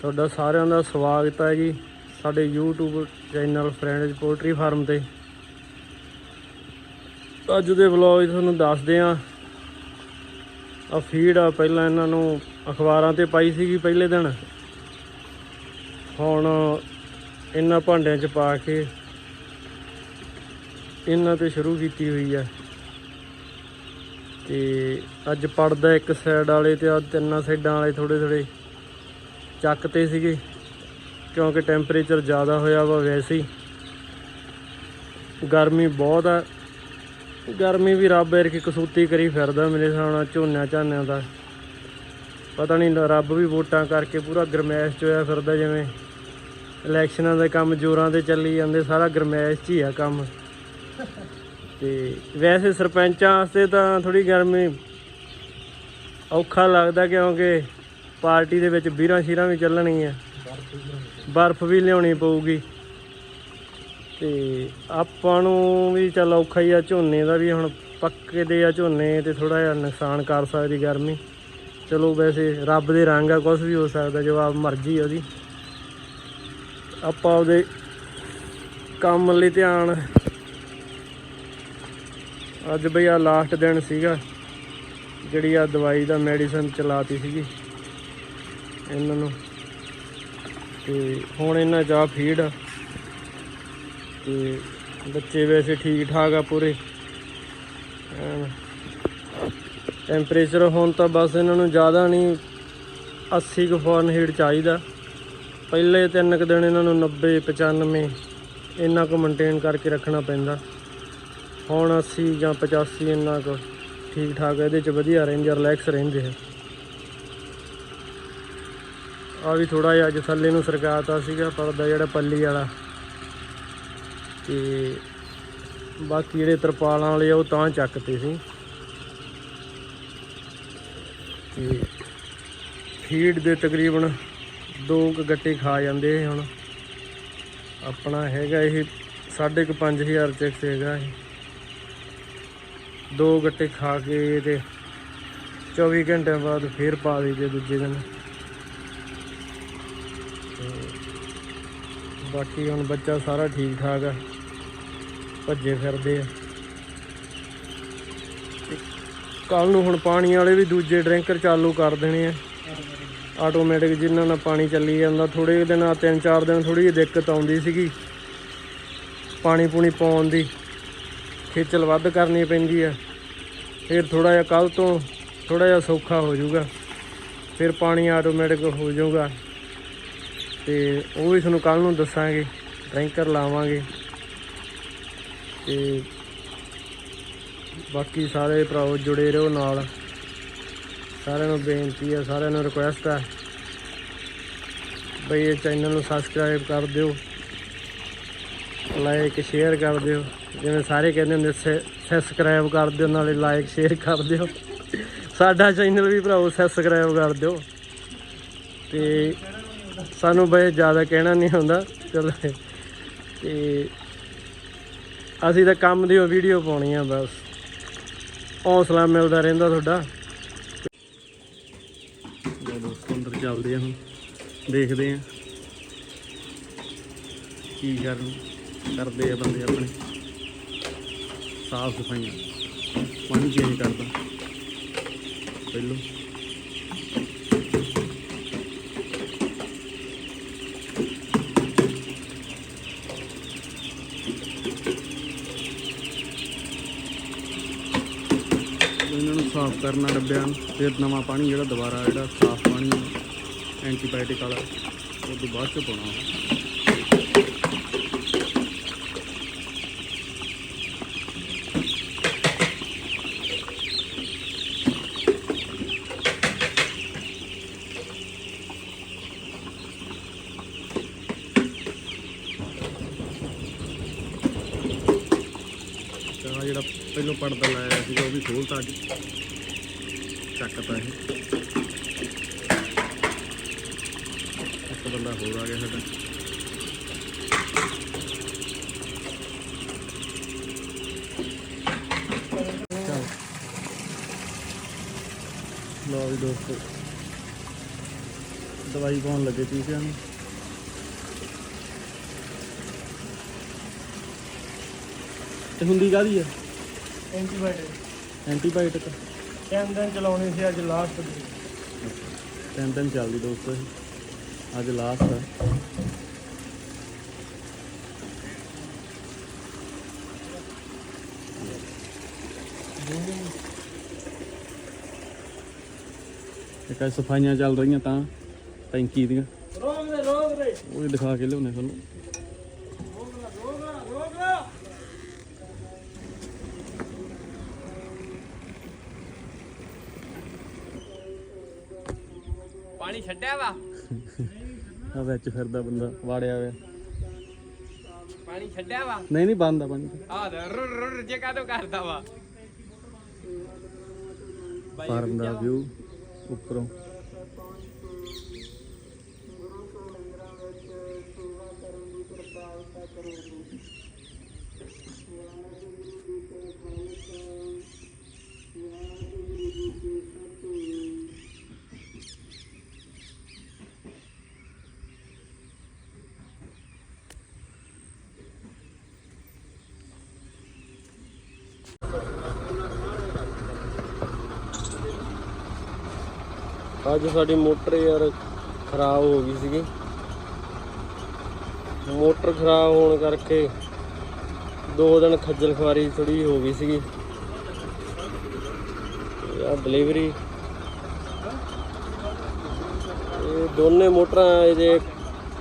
ਤੁਹਾਡਾ ਸਾਰਿਆਂ ਦਾ ਸਵਾਗਤ ਹੈ ਜੀ ਸਾਡੇ YouTube channel friends poultry farm ਤੇ। ਅੱਜ ਦੇ ਵਲੌਗ ਤੁਹਾਨੂੰ ਦੱਸਦੇ ਆ ਆ ਫੀਡ ਆ ਪਹਿਲਾਂ ਇਹਨਾਂ ਨੂੰ ਅਖਬਾਰਾਂ ਤੇ ਪਾਈ ਸੀਗੀ ਪਹਿਲੇ ਦਿਨ। ਹੁਣ ਇਹਨਾਂ ਭਾਂਡਿਆਂ 'ਚ ਪਾ ਕੇ ਇਹਨਾਂ ਤੇ ਸ਼ੁਰੂ ਕੀਤੀ ਹੋਈ ਆ ਤੇ ਅੱਜ ਪੜਦਾ ਇੱਕ ਸਾਈਡ ਵਾਲੇ ਤੇ ਆ ਤਿੰਨਾਂ ਸਾਈਡਾਂ ਵਾਲੇ ਥੋੜੇ ਥੋੜੇ ਚੱਕ ਤੇ ਸੀਗੇ, ਕਿਉਂਕਿ ਟੈਂਪਰੇਚਰ ਜ਼ਿਆਦਾ ਹੋਇਆ ਵਾ ਵੈਸੇ ਹੀ। ਗਰਮੀ ਬਹੁਤ ਆ। ਗਰਮੀ ਵੀ ਰੱਬ ਐਰ ਕੀ ਕਸੂਤੀ ਕਰੀ ਫਿਰਦਾ ਮੇਰੇ ਹਿਸਾਬ ਨਾਲ ਝੋਨਿਆਂ ਝਾਨਿਆਂ ਦਾ। ਪਤਾ ਨਹੀਂ ਰੱਬ ਵੀ ਵੋਟਾਂ ਕਰਕੇ ਪੂਰਾ ਗਰਮੈਸ਼ ਚ ਹੋਇਆ ਫਿਰਦਾ ਜਿਵੇਂ। ਇਲੈਕਸ਼ਨਾਂ ਦੇ ਕੰਮ ਜ਼ੋਰਾਂ ਤੇ ਚੱਲੀ ਜਾਂਦੇ, ਸਾਰਾ ਗਰਮੈਸ਼ 'ਚ ਹੀ ਆ ਕੰਮ। ਤੇ ਵੈਸੇ ਸਰਪੰਚਾਂ ਵਾਸਤੇ ਤਾਂ ਥੋੜੀ ਗਰਮੀ ਔਖਾ ਲੱਗਦਾ ਕਿਉਂਕਿ ਪਾਰਟੀ ਦੇ ਵਿੱਚ ਵੀਰਾਂ ਸ਼ੀਰਾਂ ਵੀ ਚੱਲਣਗੀਆਂ। ਬਰਫ਼ ਵੀ ਲਿਆਉਣੀ ਪਊਗੀ। ਤੇ ਆਪਾਂ ਨੂੰ ਵੀ ਚੱਲ ਔਖਾ ਹੀ ਆ, ਝੋਨੇ ਦਾ ਵੀ ਹੁਣ ਪੱਕੇ ਦੇ ਆ ਝੋਨੇ, ਤੇ ਥੋੜਾ ਜਿਹਾ ਨੁਕਸਾਨ ਕਰ ਸਕਦੀ ਗਰਮੀ। ਚਲੋ ਵੈਸੇ ਰੱਬ ਦੇ ਰੰਗ ਆ ਕੁਝ ਵੀ ਹੋ ਸਕਦਾ ਜੋ ਆਪ ਮਰਜ਼ੀ ਆ ਉਹਦੀ। ਆਪਾਂ ਉਹਦੇ ਕੰਮ ਲਈ ਧਿਆਨ। ਅੱਜ ਬਈ ਆ ਲਾਸਟ ਦਿਨ ਸੀਗਾ, ਜਿਹੜੀ ਆ ਦਵਾਈ ਦਾ ਮੈਡੀਸਨ ਚਲਾਤੀ ਸੀਗੀ। ਇਹਨਾਂ ਨੂੰ। ਤੇ ਹੁਣ ਇਹਨਾਂ ਜਾ ਫੀਡ ਆ। ਤੇ ਬੱਚੇ ਵੈਸੇ ਠੀਕ ਠਾਕ ਆ ਪੂਰੇ। ਟੈਂਪਰੇਚਰ ਹੁਣ ਤਾਂ ਬਸ ਇਹਨਾਂ ਨੂੰ ਜ਼ਿਆਦਾ ਨਹੀਂ 80 ਕੁ ਫਾਰਨਹੀਟ ਚਾਹੀਦਾ। ਪਹਿਲੇ ਤਿੰਨ ਕੁ ਦਿਨ ਇਹਨਾਂ ਨੂੰ 90 95 ਇੰਨਾ ਕੁ ਮੇਨਟੇਨ ਕਰਕੇ ਰੱਖਣਾ ਪੈਂਦਾ। ਹੁਣ 80 ਜਾਂ 85 ਇੰਨਾ ਕੁ ਠੀਕ ਠਾਕ ਇਹਦੇ ਚ ਵਧੀਆ ਰਹਿੰਦੇ ਰਿਲੈਕਸ ਰਹਿੰਦੇ ਆ। ਆ ਵੀ ਥੋੜਾ ਜਿਹਾ ਅੱਜ ਥੱਲੇ ਨੂੰ ਸਰਕਾਤਾ ਸੀਗਾ ਪਰਦਾ ਜਿਹੜਾ ਪੱਲੀ ਵਾਲਾ। ਤੇ ਬਾਕੀ ਜਿਹੜੇ ਤਰਪਾਲਾਂ ਵਾਲੇ ਆ ਉਹ ਤਾਂ ਚੱਕਤੇ ਸੀ। ਤੇ ਫੀਡ ਦੇ ਤਕਰੀਬਨ ਦੋ ਕੁ ਗੱਟੇ ਖਾ ਜਾਂਦੇ ਹੁਣ। ਆਪਣਾ ਹੈਗਾ ਇਹ ਸਾਢੇ ਕੁ 5000 ਚੈਕਸ ਹੈਗਾ ਇਹ। ਦੋ ਗੱਟੇ ਖਾ ਕੇ ਤੇ 24 ਘੰਟਿਆਂ ਬਾਅਦ ਫੇਰ ਪਾ ਦਈਦੇ ਦੂਜੇ ਦਿਨ। ਬਾਕੀ ਹੁਣ ਬੱਚਾ ਸਾਰਾ ਠੀਕ ਠਾਕ ਆ। ਭੱਜੇ ਫਿਰਦੇ ਆ। ਕੱਲ ਨੂੰ ਹੁਣ ਪਾਣੀ ਵਾਲੇ ਵੀ ਦੂਜੇ ਡਰਿੰਕਰ ਚਾਲੂ ਕਰ ਦੇਣੇ ਆ। ਆਟੋਮੈਟਿਕ ਜਿਨ੍ਹਾਂ ਨਾਲ ਪਾਣੀ ਚੱਲੀ ਜਾਂਦਾ ਥੋੜੇ ਦਿਨ ਆ ਤਿੰਨ ਚਾਰ ਦਿਨ ਥੋੜੀ ਜਿਹੀ ਦਿੱਕਤ ਆਉਂਦੀ ਸੀਗੀ। ਪਾਣੀ ਪੂਣੀ ਪਾਉਣ ਦੀ ਖੇਚਲ ਵੱਧ ਕਰਨੀ ਪੈਂਦੀ ਆ। ਫਿਰ ਥੋੜਾ ਜਿਹਾ ਕੱਲ ਤੋਂ ਥੋੜਾ ਜਿਹਾ ਸੌਖਾ ਹੋ ਜਾਊਗਾ। ਫਿਰ ਪਾਣੀ ਆਟੋਮੈਟਿਕ ਹੋ ਜਾਊਗਾ। ਤੇ ਉਹ ਵੀ ਤੁਹਾਨੂੰ ਕੱਲ ਨੂੰ ਦੱਸਾਂਗੇ, ਡਰਿੰਕਰ ਲਾਵਾਂਗੇ। ਤੇ ਬਾਕੀ ਸਾਰੇ ਭਰਾਓ ਜੁੜੇ ਰਹੋ ਨਾਲ। ਸਾਰਿਆਂ ਨੂੰ ਬੇਨਤੀ ਹੈ ਸਾਰਿਆਂ ਨੂੰ ਰਿਕੁਐਸਟ ਹੈ ਬਈ ਇਹ ਚੈਨਲ ਨੂੰ ਸਬਸਕ੍ਰਾਈਬ ਕਰ ਦਿਓ। ਲਾਈਕ ਸ਼ੇਅਰ ਕਰ ਦਿਓ। ਜਿਵੇਂ ਸਾਰੇ ਕਹਿੰਦੇ ਹੁੰਦੇ ਸਬਸਕ੍ਰਾਈਬ ਕਰ ਦਿਓ, ਨਾਲੇ ਲਾਈਕ ਸ਼ੇਅਰ ਕਰ ਦਿਓ। ਸਾਡਾ ਚੈਨਲ ਵੀ ਭਰਾਓ ਸਬਸਕ੍ਰਾਈਬ ਕਰ ਦਿਓ। ਤੇ ਸਾਨੂੰ ਬਈ ਜ਼ਿਆਦਾ ਕਹਿਣਾ ਨਹੀਂ ਹੁੰਦਾ ਚਲੋ। ਤੇ ਅਸੀਂ ਤਾਂ ਕੰਮ ਦੀ ਉਹ ਵੀਡੀਓ ਪਾਉਣੀ ਆ ਬਸ। ਹੌਸਲਾ ਮਿਲਦਾ ਰਹਿੰਦਾ ਤੁਹਾਡਾ। ਲਓ ਦੋਸਤੋ, ਅੰਦਰ ਚੱਲਦੇ ਆ ਹੁਣ। ਦੇਖਦੇ ਆ ਕੀ ਕਰਨ ਕਰਦੇ ਆ ਬੰਦੇ ਆਪਣੇ। ਸਾਫ਼ ਸਫਾਈਆਂ। ਪਾਣੀ ਚੇਂਜ ਕਰਦਾ। ਪਹਿਲੋਂ। ਇਹਨਾਂ ਨੂੰ ਸਾਫ਼ ਕਰਨਾ ਡੱਬਿਆਂ ਨੂੰ, ਫਿਰ ਨਵਾਂ ਪਾਣੀ ਜਿਹੜਾ ਦੁਬਾਰਾ, ਜਿਹੜਾ ਸਾਫ਼ ਪਾਣੀ ਐਂਟੀਬਾਇਓਟਿਕ ਵਾਲਾ, ਉਹ ਤੋਂ ਬਾਅਦ ਚ ਪਾਉਣਾ ਤਾਂ ਜਿਹੜਾ ਪਹਿਲੋਂ ਪਰਦਾ ਲਾਇਆ ਸੀਗਾ, ਉਹ ਵੀ ਖੋਲਤਾ ਅੱਜ। ਚੱਕਤਾ ਇਹ। ਇੱਕ ਬੰਦਾ ਹੋਰ ਆ ਗਿਆ ਸਾਡਾ। ਲਓ ਵੀ ਦੋਸਤੋ। ਦਵਾਈ ਪਾਉਣ ਲੱਗੇ ਟੀਕਿਆਂ ਨੂੰ। ਤੇ ਹੁੰਦੀ ਕਾਦੀ ਆ? ਐਂਟੀਬਾਇਓਟਿਕ ਐਂਟੀਬਾਇਓਟਿਕ ਤਿੰਨ ਦਿਨ ਚਲਾਉਣੀ ਸੀ ਅੱਜ ਲਾਸਟ ਦੀ। ਤਿੰਨ ਦਿਨ ਚੱਲਦੀ ਦੋਸਤੋ ਇਹ। ਅੱਜ ਲਾਸਟ ਆ। ਇੱਕ ਆ ਸਫਾਈਆਂ ਚੱਲ ਰਹੀਆਂ ਤਾਂ ਟੈਂਕੀ ਦੀਆਂ। ਰੋਕ ਦੇ ਰੋਕ ਦੇ। ਉਹ ਵੀ ਦਿਖਾ ਕੇ ਲਿਆਉਣੇ ਤੁਹਾਨੂੰ। ਪਾਣੀ ਛੱਡਿਆ ਵਾ? ਆ ਵਿੱਚ ਫਿਰਦਾ ਬੰਦਾ ਵਾੜਿਆ ਹੋਇਆ। ਪਾਣੀ ਛੱਡਿਆ ਵਾ? ਨਹੀਂ ਨਹੀਂ ਬੰਦ ਆ ਪਾਣੀ। ਆ ਦਾ ਰੁਰ ਰੁਰ ਜੇ ਕਾਦੋਂ ਕਰਦਾ ਵਾ। ਫਾਰਮ ਦਾ ਵਿਊ ਉੱਪਰੋਂ। ਅੱਜ ਸਾਡੀ ਮੋਟਰ ਯਾਰ ਖਰਾਬ ਹੋ ਗਈ ਸੀਗੀ। ਮੋਟਰ ਖਰਾਬ ਹੋਣ ਕਰਕੇ ਦੋ ਦਿਨ ਖੱਜਲ ਖਵਾਰੀ ਥੋੜੀ ਹੋ ਗਈ ਸੀਗੀ। ਯਾਰ ਡਿਲੀਵਰੀ ਇਹ ਦੋਨੇ ਮੋਟਰਾਂ ਇਹਦੇ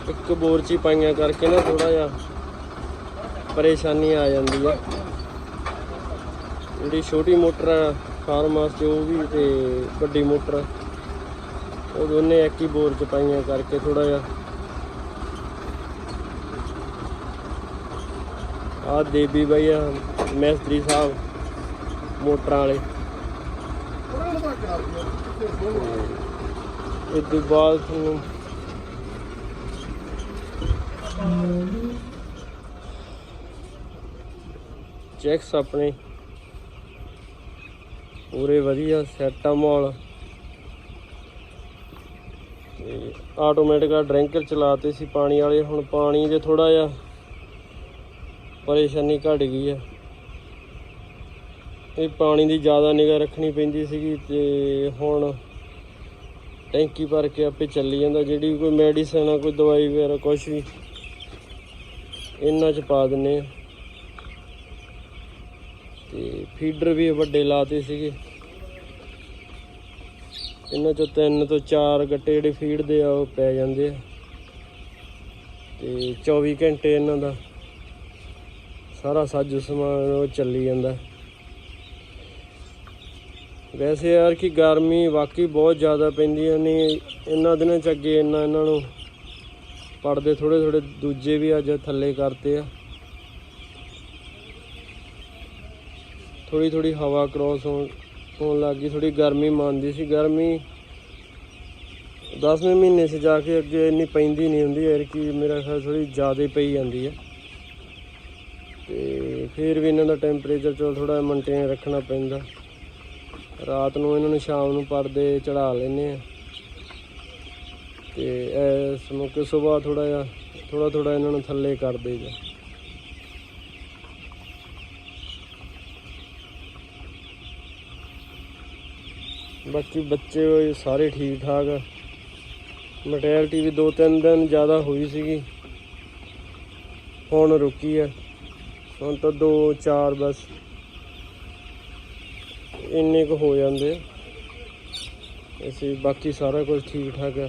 ਇੱਕ ਬੋਰ ਚ ਪਾਈਆਂ ਕਰਕੇ ਨਾ ਥੋੜਾ ਜਿਹਾ ਪਰੇਸ਼ਾਨੀ ਆ ਜਾਂਦੀ ਆ। ਜਿਹੜੀ ਛੋਟੀ ਮੋਟਰ ਆ ਫਾਰਮ ਵਾਸਤੇ ਉਹ ਵੀ ਤੇ ਵੱਡੀ ਮੋਟਰ ਉਹ ਦੋਨੇ ਇੱਕ ਹੀ ਬੋਰ ਚ ਪਾਈਆਂ ਕਰਕੇ ਥੋੜਾ ਜਿਹਾ। ਆ ਦੇਬੀ ਬਾਈ ਆ, ਮਿਸਤਰੀ ਸਾਹਿਬ, ਮੋਟਰਾਂ ਵਾਲੇ। ਇਹ ਤੋਂ ਬਾਅਦ ਤੁਹਾਨੂੰ ਚੈਕਸ ਆਪਣੇ। ਪੂਰੇ ਵਧੀਆ, ਸੈੱਟ ਆ ਮਾਲ ਤੇ ਆਟੋਮੈਟਿਕ ਆ, ਡਰਿੰਕਰ ਚਲਾਤੇ ਸੀ ਪਾਣੀ ਵਾਲੇ, ਹੁਣ ਪਾਣੀ ਦੇ ਥੋੜਾ ਜਿਹਾ ਪਰੇਸ਼ਾਨੀ ਘਟ ਗਈ ਆ। ਇਹ ਪਾਣੀ ਦੀ ਜ਼ਿਆਦਾ ਨਿਗਾਹ ਰੱਖਣੀ ਪੈਂਦੀ ਸੀਗੀ ਤੇ ਹੁਣ ਟੈਂਕੀ ਭਰ ਕੇ ਆਪੇ ਚੱਲੀ ਜਾਂਦਾ, ਜਿਹੜੀ ਵੀ ਕੋਈ ਮੈਡੀਸਨ ਆ, ਕੋਈ ਦਵਾਈ ਵਗੈਰਾ ਕੁਝ ਵੀ, ਇਹਨਾਂ ਚ ਪਾ ਦਿੰਨੇ ਆ। ਤੇ ਫੀਡਰ ਵੀ ਵੱਡੇ ਲਾਤੇ ਸੀਗੇ। ਇਹਨਾਂ ਚੋਂ ਤਿੰਨ ਤੋਂ ਚਾਰ ਗੱਟੇ ਜਿਹੜੇ ਫੀਡ ਦੇ ਆ, ਉਹ ਪੈ ਜਾਂਦੇ ਆ। ਤੇ 24 ਘੰਟੇ ਇਹਨਾਂ ਦਾ ਸਾਰਾ ਸਾਜੋ ਸਮਾਨ ਉਹ ਚੱਲੀ ਜਾਂਦਾ। ਵੈਸੇ ਯਾਰ ਕਿ ਗਰਮੀ ਵਾਕਈ ਬਹੁਤ ਜ਼ਿਆਦਾ ਪੈਂਦੀ ਆ, ਨਹੀਂ, ਇਹਨਾਂ ਦਿਨਾਂ ਚ ਅੱਗੇ ਇੰਨਾ ਇਹਨਾਂ ਨੂੰ ਪੜਦੇ ਥੋੜੇ ਥੋੜੇ ਦੂਜੇ ਵੀ ਅੱਜ ਥੱਲੇ ਕਰਤੇ ਆ। ਥੋੜੀ ਥੋੜੀ ਹਵਾ ਕ੍ਰੋਸ ਹੋਣ ਹੋਣ ਲੱਗ ਗਈ ਥੋੜੀ ਗਰਮੀ ਮੰਨਦੀ ਸੀ। ਗਰਮੀ 10ਵੇਂ ਮਹੀਨੇ 'ਚ ਜਾ ਕੇ ਅੱਗੇ ਇੰਨੀ ਪੈਂਦੀ ਨਹੀਂ ਹੁੰਦੀ ਯਾਰ ਕਿ ਮੇਰਾ ਖਿਆਲ ਥੋੜੀ ਜ਼ਿਆਦਾ ਪਈ ਜਾਂਦੀ ਹੈ। ਤੇ ਫਿਰ ਵੀ ਇਹਨਾਂ ਦਾ ਟੈਂਪਰੇਚਰ ਚਲ ਥੋੜਾ ਮੇਨਟੇਨ ਰੱਖਣਾ ਪੈਂਦਾ। ਰਾਤ ਨੂੰ ਇਹਨਾਂ ਨੂੰ ਸ਼ਾਮ ਨੂੰ ਪਰਦੇ ਚੜਾ ਲੈਨੇ ਆ ਤੇ ਇਸ ਮੌਕੇ ਸਵੇਰ ਥੋੜਾ ਜਿਹਾ ਥੋੜਾ ਥੋੜਾ ਇਹਨਾਂ ਨੂੰ ਥੱਲੇ ਕਰ ਦੇਈਦਾ। ਬਾਕੀ ਬੱਚੇ ਹੋਏ ਸਾਰੇ ਠੀਕ ਠਾਕ ਆ। ਮਟੈਲਿਟੀ ਵੀ ਦੋ ਤਿੰਨ ਦਿਨ ਜ਼ਿਆਦਾ ਹੋਈ ਸੀਗੀ। ਹੁਣ ਰੁਕੀ ਹੈ ਹੁਣ ਤਾਂ ਦੋ ਚਾਰ ਬਸ। ਇੰਨੇ ਕੁ ਹੋ ਜਾਂਦੇ ਆ। ਬਾਕੀ ਸਾਰਾ ਕੁਝ ਠੀਕ ਠਾਕ ਹੈ,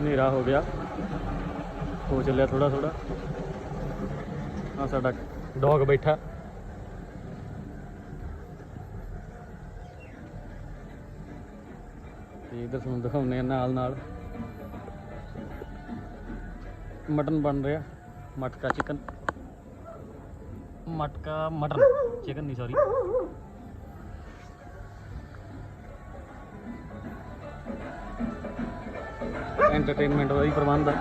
ਹਨੇਰਾ ਹੋ ਗਿਆ। ਹੋ ਚੱਲਿਆ ਥੋੜਾ ਥੋੜਾ ਆ ਸਾਡਾ ਡੌਗ ਬੈਠਾ। ਤੇ ਇਧਰ ਤੁਹਾਨੂੰ ਦਿਖਾਉਂਦੇ ਆ ਨਾਲ ਨਾਲ। ਮਟਨ ਬਣ ਰਿਹਾ। ਮਟਕਾ ਚਿਕਨ ਮਟਕਾ ਮਟਨ। ਚਿਕਨ ਨਹੀਂ ਸੌਰੀ ਐਂਟਰਟੇਨਮੈਂਟ ਦਾ ਵੀ ਪ੍ਰਬੰਧ ਆ।